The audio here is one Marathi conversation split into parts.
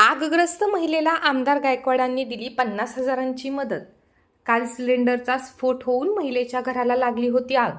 आगग्रस्त महिलेला आमदार गायकवाडांनी दिली पन्नास हजारांची मदत. काल सिलेंडरचा स्फोट होऊन महिलेच्या घराला लागली होती आग.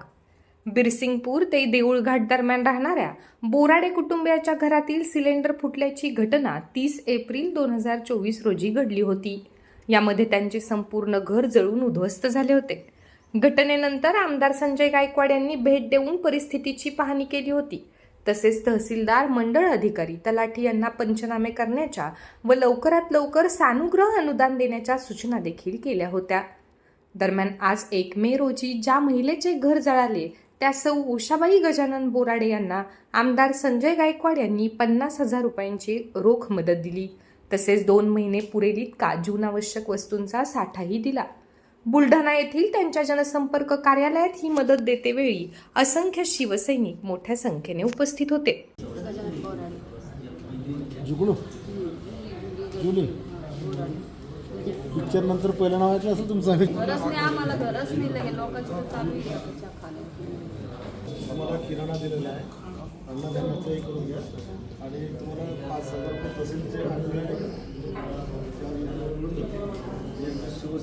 बिरसिंगपूर ते देऊळघाट दरम्यान राहणाऱ्या बोराडे कुटुंबियाच्या घरातील सिलेंडर फुटल्याची घटना तीस एप्रिल दोन हजार चोवीस रोजी घडली होती. यामध्ये त्यांचे संपूर्ण घर जळून उद्ध्वस्त झाले होते. घटनेनंतर आमदार संजय गायकवाड यांनी भेट देऊन परिस्थितीची पाहणी केली होती. तसेच तहसीलदार मंडळ अधिकारी तलाठी यांना पंचनामे करण्याच्या व लवकरात लवकर सानुग्रह अनुदान देण्याच्या सूचना देखील केल्या होत्या. दरम्यान आज एक मे रोजी ज्या महिलेचे घर जळाले त्या सौ उषाबाई गजानन बोराडे यांना आमदार संजय गायकवाड यांनी पन्नास हजार रुपयांची रोख मदत दिली. तसेच दोन महिने पुरेल इतका जीवनावश्यक वस्तूंचा साठाही दिला. बुलढाणा येथील त्यांच्या जनसंपर्क कार्यालयात ही मदत देतेवेळी असंख्य शिवसैनिक मोठ्या संख्येने उपस्थित होते. पिक्चर नंतर पहिलं नाव ऐकलं असेल तुमचं? आम्हाला किराणा दिलेला आहे. अन्नधान्याचंही करून घ्या. आणि तुम्हाला पाच हजार रुपये तहसीलचे